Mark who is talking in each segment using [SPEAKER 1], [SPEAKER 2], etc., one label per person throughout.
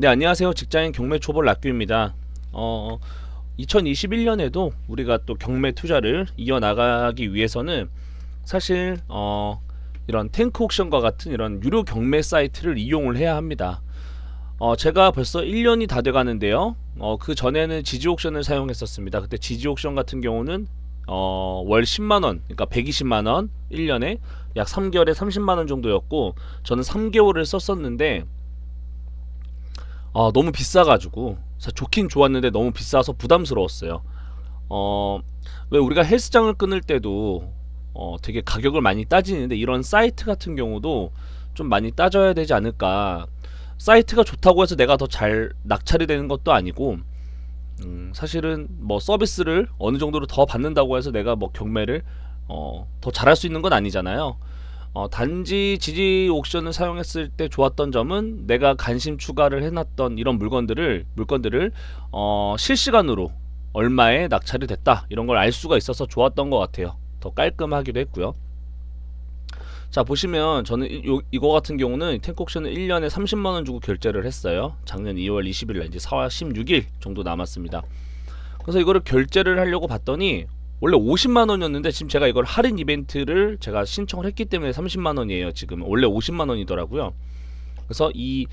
[SPEAKER 1] 네, 안녕하세요. 직장인 경매 초보 락규입니다. 어, 2021년에도 우리가 또 경매 투자를 이어나가기 위해서는 사실 어, 이런 탱크 옥션과 같은 이런 유료 경매 사이트를 이용을 해야 합니다. 어, 제가 벌써 1년이 다 돼가는데요. 어, 그 전에는 지지 옥션을 사용했었습니다. 그때 지지 옥션 같은 경우는 어, 월 10만 원, 그러니까 120만 원, 1년에 약 3개월에 30만 원 정도였고 저는 3개월을 썼었는데 아, 너무 비싸가지고 사- 좋긴 좋았는데 너무 비싸서 부담스러웠어요. 어, 왜 우리가 헬스장을 끊을 때도 어, 되게 가격을 많이 따지는데 이런 사이트 같은 경우도 좀 많이 따져야 되지 않을까. 사이트가 좋다고 해서 내가 더 잘 낙찰이 되는 것도 아니고 음, 사실은 뭐 서비스를 어느 정도로 더 받는다고 해서 내가 뭐 경매를 어, 더 잘할 수 있는 건 아니잖아요. 어, 단지 지지 옥션을 사용했을 때 좋았던 점은 내가 관심 추가를 해놨던 이런 물건들을 물건들을 어, 실시간으로 얼마에 낙찰이 됐다 이런 걸 알 수가 있어서 좋았던 것 같아요. 더 깔끔하기도 했고요. 자 보시면 저는 이, 요- 이거 같은 경우는 탱크옥션을 1년에 30만 원 주고 결제를 했어요. 작년 2월 20일 날 이제 4월 16일 정도 남았습니다. 그래서 이거를 결제를 하려고 봤더니 원래 50만 원이었는데 지금 제가 이걸 할인 이벤트를 제가 신청을 했기 때문에 30만 원이에요. 지금 원래 50만 원이더라고요. 그래서 이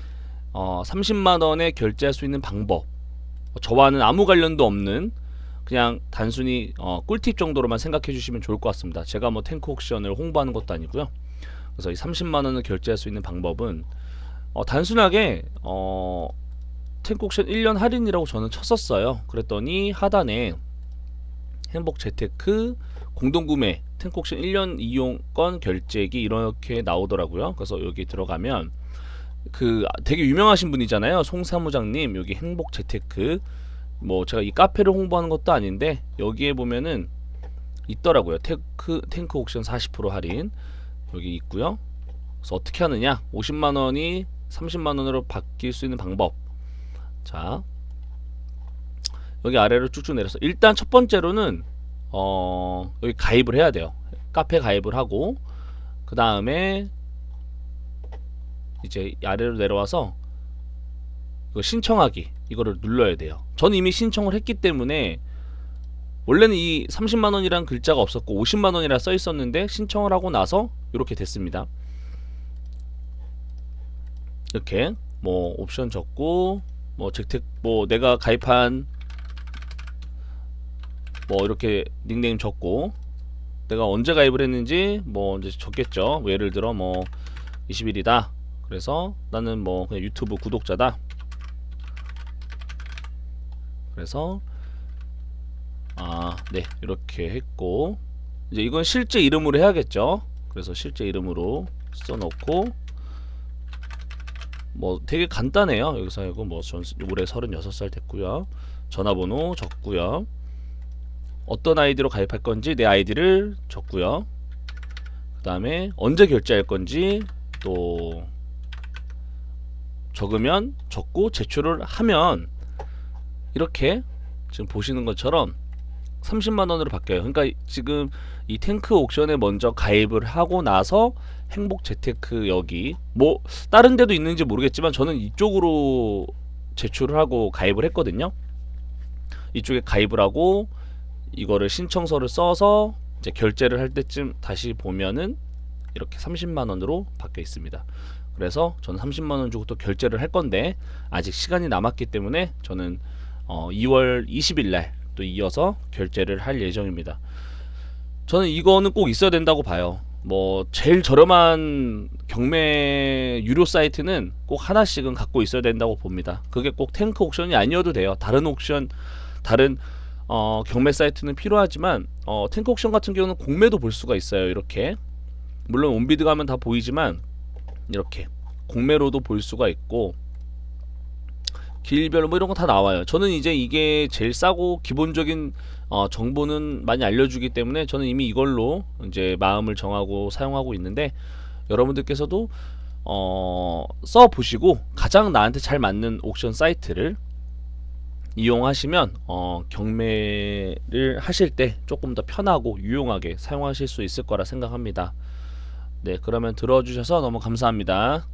[SPEAKER 1] 어, 30만 원에 결제할 수 있는 방법 저와는 아무 관련도 없는 그냥 단순히 어, 꿀팁 정도로만 생각해 주시면 좋을 것 같습니다. 제가 뭐 탱크 옥션을 홍보하는 것도 아니고요. 그래서 이 30만 원을 결제할 수 있는 방법은 어, 단순하게 어, 탱크 옥션 1년 할인이라고 저는 쳤었어요. 그랬더니 하단에 행복 재테크 공동구매 옥션 1년 이용권 결제기 이렇게 나오더라고요. 그래서 여기 들어가면 그 되게 유명하신 분이잖아요. 송 사무장님 여기 행복 재테크 뭐 제가 이 카페를 홍보하는 것도 아닌데 여기에 보면은 있더라고요. 탱크 탱크 옥션 40% 할인 여기 있고요. 그래서 어떻게 하느냐? 50만 원이 30만 원으로 바뀔 수 있는 방법. 자 여기 아래로 쭉쭉 내려서 일단 첫 번째로는 어 여기 가입을 해야 돼요. 카페 가입을 하고 그 다음에 이제 아래로 내려와서 이거 신청하기 이거를 눌러야 돼요. 전 이미 신청을 했기 때문에 원래는 이 30만 원이란 글자가 없었고 50만 원이라 써 있었는데 신청을 하고 나서 이렇게 됐습니다. 이렇게 뭐 옵션 적고 뭐 재택 뭐 내가 가입한 뭐 이렇게 닉네임 적고 내가 언제 가입을 했는지 뭐 이제 적겠죠. 뭐 예를 들어 뭐 20일이다. 그래서 나는 뭐 그냥 유튜브 구독자다. 그래서 아, 네. 이렇게 했고 이제 이건 실제 이름으로 해야겠죠. 그래서 실제 이름으로 써 놓고 뭐 되게 간단해요. 여기서 이거 뭐 전 올해 36살 됐고요. 전화번호 적고요. 어떤 아이디로 가입할 건지 내 아이디를 적고요. 그 다음에 언제 결제할 건지 또 적으면 적고 제출을 하면 이렇게 지금 보시는 것처럼 30만 원으로 바뀌어요. 그러니까 지금 이 탱크 옥션에 먼저 가입을 하고 나서 행복 재테크 여기 뭐 다른 데도 있는지 모르겠지만 저는 이쪽으로 제출을 하고 가입을 했거든요. 이쪽에 가입을 하고 이거를 신청서를 써서 이제 결제를 할 때쯤 다시 보면은 이렇게 30만 원으로 바뀌어 있습니다. 그래서 저는 30만 원 주고 또 결제를 할 건데 아직 시간이 남았기 때문에 저는 어, 2월 20일 날 또 이어서 결제를 할 예정입니다. 저는 이거는 꼭 있어야 된다고 봐요. 뭐 제일 저렴한 경매 유료 사이트는 꼭 하나씩은 갖고 있어야 된다고 봅니다. 그게 꼭 탱크 옥션이 아니어도 돼요. 다른 옥션, 다른 어, 경매 사이트는 필요하지만 어, 탱크 옥션 같은 경우는 공매도 볼 수가 있어요. 이렇게 물론 온비드 가면 다 보이지만 이렇게 공매로도 볼 수가 있고 길별 뭐 이런 거 다 나와요. 저는 이제 이게 제일 싸고 기본적인 어, 정보는 많이 알려주기 때문에 저는 이미 이걸로 이제 마음을 정하고 사용하고 있는데 여러분들께서도 어, 써 보시고 가장 나한테 잘 맞는 옥션 사이트를 이용하시면 어, 경매를 하실 때 조금 더 편하고 유용하게 사용하실 수 있을 거라 생각합니다. 네, 그러면 들어주셔서 너무 감사합니다.